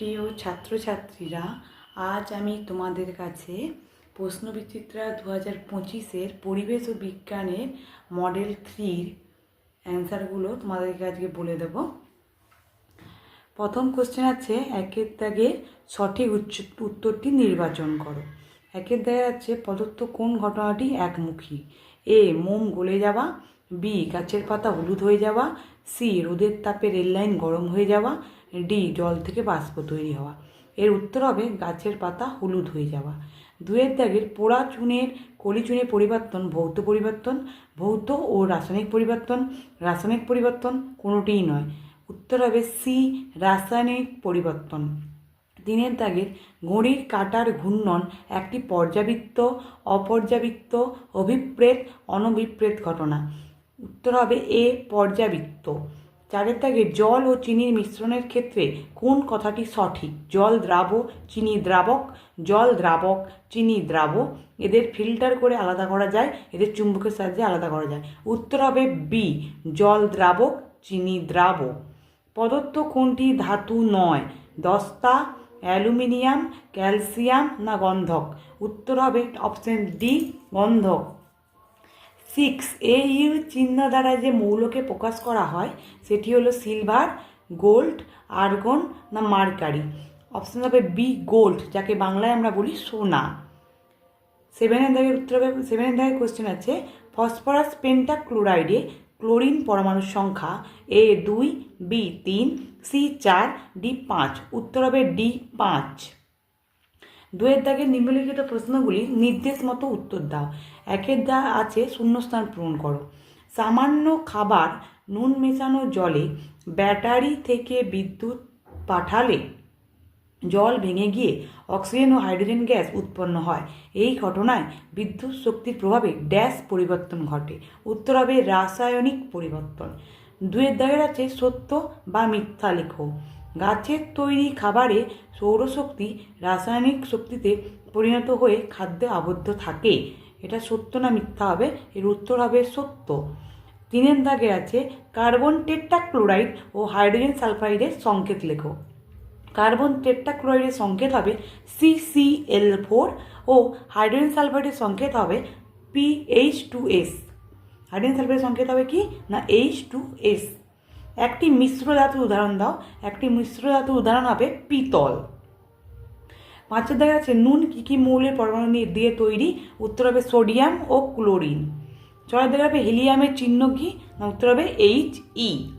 প্রিয় ছাত্রছাত্রীরা, আজ আমি তোমাদের কাছে প্রশ্ন প্রশ্নবিচিত্রা দু হাজার পঁচিশের পরিবেশ ও বিজ্ঞানের মডেল থ্রির অ্যান্সারগুলো তোমাদেরকে আজকে বলে দেব। প্রথম কোশ্চেন আছে, একের দাগের সঠিক উচ্চ- উত্তরটি নির্বাচন করো। একের দাগে আছে, প্রদত্ত কোন ঘটনাটি একমুখী? এ, মোম গলে যাওয়া, বি, গাছের পাতা হলুদ হয়ে যাওয়া, সি, রোদের তাপে রেললাইন গরম হয়ে যাওয়া ডি, জল থেকে বাষ্প তৈরি হওয়া। এর উত্তর হবে গাছের পাতা হলুদ হয়ে যাওয়া। দুয়ের দাগের পোড়া চুনের, কলি চুনের পরিবর্তন, ভৌত পরিবর্তন, ভৌত ও রাসায়নিক পরিবর্তন। রাসায়নিক পরিবর্তন কোনোটিই নয়। উত্তর হবে সি, রাসায়নিক পরিবর্তন। দিনের দাগের ঘড়ির কাটার ঘূর্ণন একটি পর্যাবৃত্ত, অপর্যাবৃত্ত, অভিপ্রেত, অনভিপ্রেত ঘটনা। উত্তর হবে এ, পর্যাবৃত্ত। চারের দাগে জল ও চিনির মিশ্রণের ক্ষেত্রে কোন কথাটি সঠিক? জল দ্রাব, চিনি দ্রাবক, জল দ্রাবক, চিনি দ্রাব। এদের ফিল্টার করে আলাদা করা যায়, এদের চুম্বকের সাহায্যে আলাদা করা যায়। উত্তর হবে বি জল দ্রাবক, চিনি দ্রাবক প্রদত্ত কোনটি ধাতু নয়? দস্তা, অ্যালুমিনিয়াম, ক্যালসিয়াম না গন্ধক? উত্তর হবে অপশন ডি গন্ধক। সিক্স। এ ইউ চিহ্ন দ্বারা যে মৌলকে প্রকাশ করা হয়, সেটি হলো সিলভার, গোল্ড, আর্গন না মার্কারি। অপশন হবে বি, গোল্ড, যাকে বাংলায় আমরা বলি সোনা। সেভেনের দাগের উত্তর হবে সেভেনের দাগের কোশ্চেন আছে। ফসফরাস পেন্টাক্লোরাইডে ক্লোরিন পরমাণুর সংখ্যা এ দুই বি তিন সি চার ডি পাঁচ। উত্তর হবে ডি পাঁচ। দুয়ের দাগের নিম্নলিখিত প্রশ্নগুলি নির্দেশ মতো উত্তর দাও। একের দা আছে শূন্যস্থান পূরণ করো। সামান্য খাবার নুন মেশানো জলে ব্যাটারি থেকে বিদ্যুৎ পাঠালে জল ভেঙে গিয়ে অক্সিজেন ও হাইড্রোজেন গ্যাস উৎপন্ন হয়। এই ঘটনায় বিদ্যুৎ শক্তির প্রভাবে ড্যাশ পরিবর্তন ঘটে। উত্তর হবে রাসায়নিক পরিবর্তন। দুয়ের দাগের আছে সত্য বা মিথ্যা লেখো। গাছের তৈরি খাবারে সৌরশক্তি রাসায়নিক শক্তিতে পরিণত হয়ে খাদ্যে আবদ্ধ থাকে। এটা সত্য না মিথ্যা হবে? এর উত্তর হবে সত্য। তিনের দাগে আছে, কার্বন টেট্রাক্লোরাইড ও হাইড্রোজেন সালফাইডের সংকেত লেখো। কার্বন টেট্রাক্লোরাইডের সংকেত হবে সিসিএল ফোর ও হাইড্রোজেন সালফাইডের সংকেত হবে P H two S hydrogen সালফাইডের সংকেত হবে কি? না এইচ টু এস একটি মিশ্র ধাতুর উদাহরণ দাও। একটি মিশ্র ধাতুর উদাহরণ হবে পিতল। পাঁচের দেখা যাচ্ছে নুন কী কী মৌলের পরমাণু দিয়ে তৈরি? উত্তর হবে সোডিয়াম ও ক্লোরিন। ছয়ের দেখা হবে হিলিয়ামের চিহ্ন কি? না, উত্তর হবে এইচ ই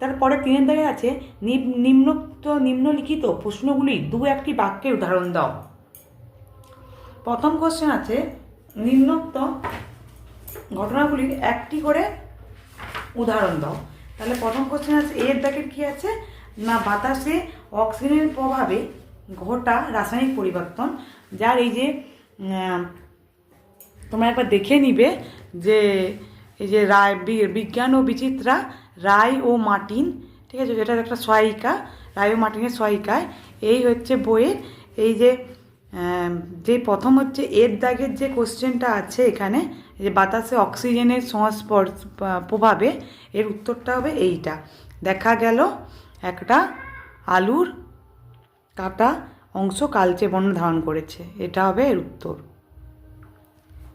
তারপরে তিনের দেখা আছে, নিম- নিম্নোক্ত নিম্নলিখিত প্রশ্নগুলি দু একটি বাক্যের উদাহরণ দাও। প্রথম কোশ্চেন আছে, নিম্নোক্ত ঘটনাগুলির একটি করে উদাহরণ দাও। তাহলে প্রথম কোশ্চেন আছে এর দাগের কি আছে? না, বাতাসে অক্সিজেনের প্রভাবে ঘটা রাসায়নিক পরিবর্তন, যার এই যে তোমরা একবার দেখে নিবে যে, এই যে রায় বিজ্ঞান ও বিচিত্রা, রায় ও মার্টিন, ঠিক আছে? যেটা একটা সহায়িকা, রায় ও মার্টিনের সহায়িকায়, এই হচ্ছে বইয়ের, এই যে যে প্রথম হচ্ছে এর দাগের যে কোশ্চেনটা আছে এখানে, যে বাতাসে অক্সিজেনের সংস্পর্শ প্রভাবে এর উত্তরটা হবে এইটা। দেখা গেল একটা আলুর কাটা অংশ কালচে বর্ণ ধারণ করেছে, এটা হবে এর উত্তর।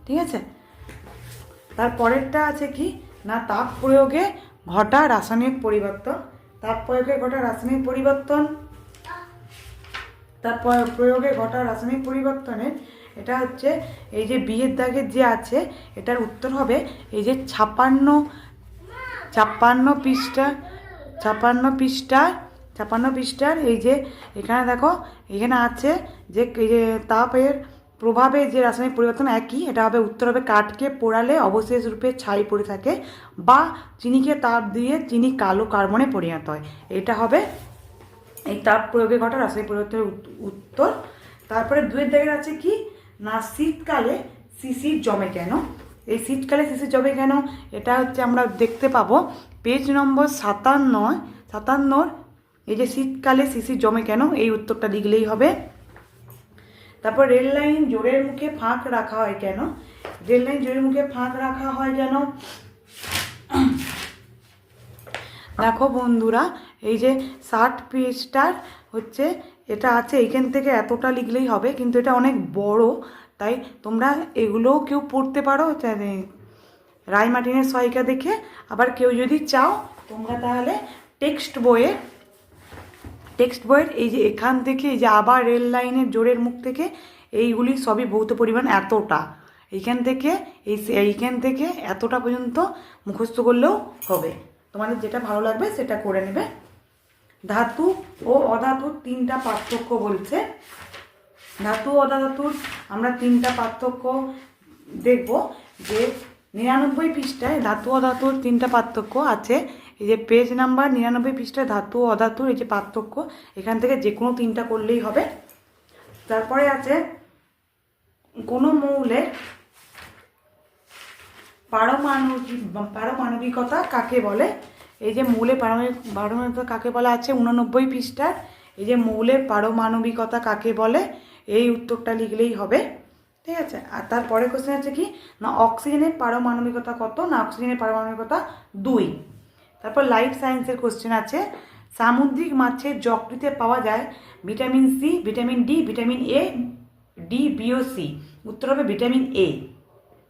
ঠিক আছে? তার পরেরটা আছে কি? না, তাপ প্রয়োগে ঘটা রাসায়নিক পরিবর্তন। তাপ প্রয়োগে ঘটা রাসায়নিক পরিবর্তন। তারপর প্রয়োগে ঘটা রাসায়নিক পরিবর্তনের এটা হচ্ছে এই যে বিয়ের দাগের যে আছে, এটার উত্তর হবে এই যে ছাপান্ন ছাপ্পান্ন পৃষ্ঠা, ছাপান্ন পৃষ্ঠা, ছাপান্ন পৃষ্ঠার এই যে এখানে দেখো, এখানে আছে যে এই যে তাপের প্রভাবে যে রাসায়নিক পরিবর্তন একই, এটা হবে উত্তর হবে কাঠকে পোড়ালে অবশেষ রূপে ছাই পড়ে থাকে বা চিনিকে তাপ দিয়ে চিনি কালো কার্বনে পরিণত হয়। এটা হবে এই তাপ প্রয়োগে ঘটা রাসায়নিক পরিবর্তনের উত্তর। তারপরে দুয়ের দাগের আছে কি? না, শীতকালে শিশির জমে কেন? এই শীতকালে শিশির জমে কেন? এটা হচ্ছে আমরা দেখতে পাবো। পেজ নম্বর সাতান্ন সাতান্নর, এই যে শীতকালে শিশির জমে কেন? এই উত্তরটা লিখলেই হবে। তারপর রেল লাইন জোরের মুখে ফাঁক রাখা হয় কেন? রেল লাইন জোরের মুখে ফাঁক রাখা হয় যেন দেখো বন্ধুরা এই যে ষাট পৃষ্ঠার হচ্ছে, এটা আছে এইখান থেকে এতটা লিখলেই হবে, কিন্তু এটা অনেক বড়, তাই তোমরা এগুলোও কেউ পড়তে পারো রায় মার্টিনের সহায়িকা দেখে। আবার কেউ যদি চাও, তোমরা তাহলে টেক্সট বইয়ে, টেক্সট বইয়ের এই যে এখান থেকে, এই যে আবার রেল লাইনের জোরের মুখ থেকে, এইগুলি সবই ভৌত পরিমাণ এতটা। এইখান থেকে, এই এইখান থেকে এতটা পর্যন্ত মুখস্থ করলেও হবে। তোমাদের যেটা ভালো লাগবে, সেটা করে নেবে। ধাতু ও অধাতুর তিনটা পার্থক্য বলছে। ধাতু অধাতুর আমরা তিনটা পার্থক্য দেখব যে নিরানব্বই পৃষ্ঠায় ধাতু অধাতুর তিনটা পার্থক্য আছে। এই যে পেজ নাম্বার নিরানব্বই পৃষ্ঠায় ধাতু অধাতুর এই যে পার্থক্য, এখান থেকে যে কোনো তিনটা করলেই হবে। তারপরে আছে কোনো মৌলের পারমাণবিক পারমাণবিকতা কাকে বলে? এই যে পারমাণবিক পারমাণবিকতা কাকে বলা আছে? উননব্বই পৃষ্ঠা। এই যে মৌলের পারমাণবিকতা কাকে বলে? এই উত্তরটা লিখলেই হবে। ঠিক আছে? আর তারপরে কোশ্চেন আছে কি? না, অক্সিজেনের পারমাণবিকতা কত? না, অক্সিজেনের পারমাণবিকতা দুই। তারপর লাইফ সায়েন্সের কোশ্চেন আছে। সামুদ্রিক মাছের যকৃতে পাওয়া যায় vitamin C vitamin D vitamin A D bio C উত্তর হবে ভিটামিন এ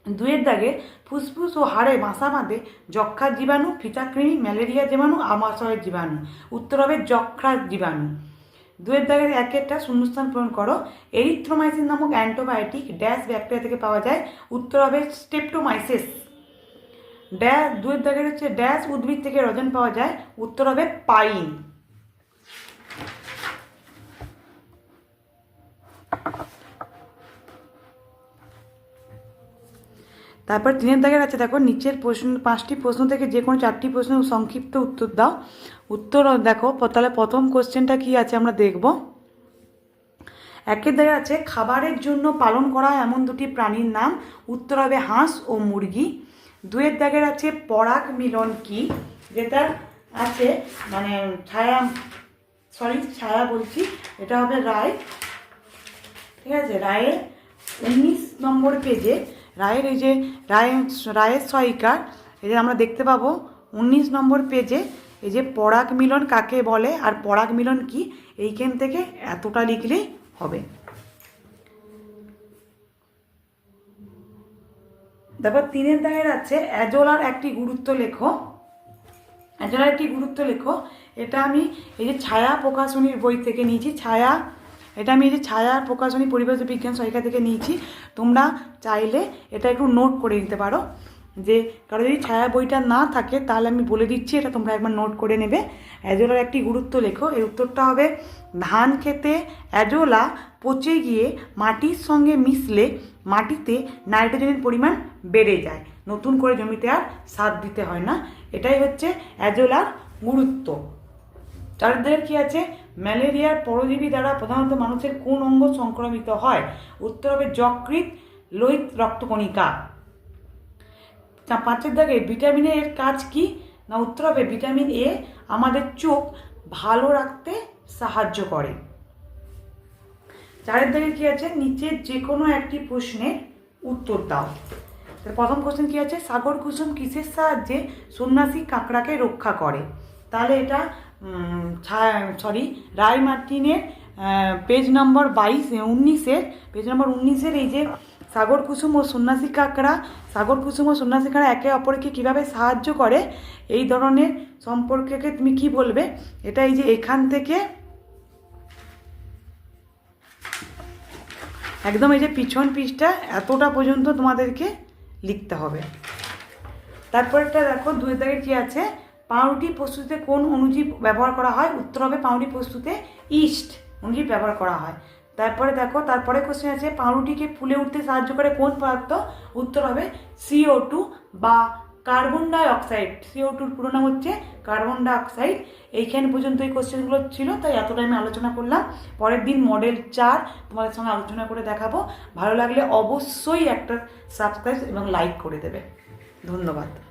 দুয়ের ফুসফুস ও হাড়ে বাসা বাঁধে যক্ষার জীবাণু ফিতাকৃমি ম্যালেরিয়া জীবাণু, আমাশয়ের জীবাণু। উত্তর হবে যক্ষার জীবাণু। দুয়ের দাগের এক একটা শূন্যস্থান পূরণ করো। এরিথ্রোমাইসিন নামক অ্যান্টিবায়োটিক ড্যাশ ব্যাকটেরিয়া থেকে পাওয়া যায়। উত্তর হবে স্টেপটোমাইসিস। ড্যাশ দুয়ের দাগের হচ্ছে ড্যাশ উদ্ভিদ থেকে রজন পাওয়া যায়। উত্তর হবে পাইন। তারপর তিনের দাগের আছে, দেখো, নিচের প্রশ্ন, পাঁচটি প্রশ্ন থেকে যে কোনো চারটি প্রশ্ন সংক্ষিপ্ত উত্তর দাও। উত্তর দেখো তাহলে প্রথম কোশ্চেনটা কি আছে আমরা দেখব। একের দাগে আছে, খাবারের জন্য পালন করা এমন দুটি প্রাণীর নাম, উত্তর হবে হাঁস ও মুরগি। দুয়ের দাগের আছে, পরাগ মিলন কি? যেটা আছে মানে ছায়া সরি ছায়া বলছি, এটা হবে রায়। ঠিক আছে, রায়ের উনিশ নম্বর পেজে রায়ের এই যে, রায়, রায়ের সহায়িকা এই যে আমরা দেখতে পাবো উনিশ নম্বর পেজে এই যে পরাগ মিলন কাকে বলে আর পরাগ মিলন কি, এইখান থেকে এতটা লিখলেই হবে। তারপর তিনের দায়ের আছে অ্যাজোলার একটি গুরুত্ব লেখো। অ্যাজোলার একটি গুরুত্ব লেখো। এটা আমি এই যে ছায়া প্রকাশনীর বই থেকে নিয়েছি, ছায়া এটা আমি এই যে ছায়া প্রকাশনী পরিবেশ বিজ্ঞান সহায়িকা থেকে নিয়েছি। তোমরা চাইলে এটা একটু নোট করে নিতে পারো। যে কারও যদি ছায়া বইটা না থাকে, তাহলে আমি বলে দিচ্ছি, এটা তোমরা একবার নোট করে নেবে। অ্যাজোলার একটি গুরুত্ব লেখো। এর উত্তরটা হবে, ধান খেতে অ্যাজোলা পচে গিয়ে মাটির সঙ্গে মিশলে মাটিতে নাইট্রোজেনের পরিমাণ বেড়ে যায়। নতুন করে জমিতে আর সার দিতে হয় না। এটাই হচ্ছে অ্যাজোলার গুরুত্ব। চারদের কি আছে? ম্যালেরিয়ার পরজীবী দ্বারা প্রধানত মানুষের কোন অঙ্গ সংক্রমিত হয়? উত্তর হবে যকৃত লোহিত রক্তকণিকা। পাঁচের দাগে ভিটামিনের কাজ কি? না, উত্তর হবে ভিটামিন এ আমাদের চোখ ভালো রাখতে সাহায্য করে। চারের দাগে কি আছে? নিচের যে কোনো একটি প্রশ্নের উত্তর দাও। প্রথম কোশ্চেন কি আছে? সাগর কুসুম কিসের সাহায্যে সন্ন্যাসী কাঁকড়াকে রক্ষা করে? তাহলে এটা সরি রায় মার্টিনের পেজ নম্বর বাইশ উনিশের পেজ নম্বর উনিশের এই যে সাগর কুসুম ও সন্ন্যাসী কাঁকড়া, সাগর কুসুম ও সন্ন্যাসী কাঁকড়া একে অপরকে কীভাবে সাহায্য করে, এই ধরনের সম্পর্কে তুমি কি বলবে? এটা এই যে এখান থেকে, একদম এই যে পিছন পিঠটা এতটা পর্যন্ত তোমাদেরকে লিখতে হবে। তারপরটা দেখো দুই দাগে কি আছে? পাউরুটি প্রস্তুতিতে কোন অনুজীব ব্যবহার করা হয়? উত্তর হবে পাউরুটি প্রস্তুতে ইস্ট, অনুজীব ব্যবহার করা হয়। তারপরে দেখো, তারপরে কোশ্চেন আছে, পাউরুটিকে ফুলে উঠতে সাহায্য করে কোন পদার্থ? উত্তর হবে সিও টু বা কার্বন ডাই অক্সাইড সিও টুর পুরো নাম হচ্ছে কার্বন ডাই অক্সাইড এইখান পর্যন্ত এই কোশ্চেনগুলো ছিল, তাই এতটাই আমি আলোচনা করলাম। পরের দিন মডেল চার তোমাদের সঙ্গে আলোচনা করে দেখাবো। ভালো লাগলে অবশ্যই একটা সাবস্ক্রাইব এবং লাইক করে দেবে। ধন্যবাদ।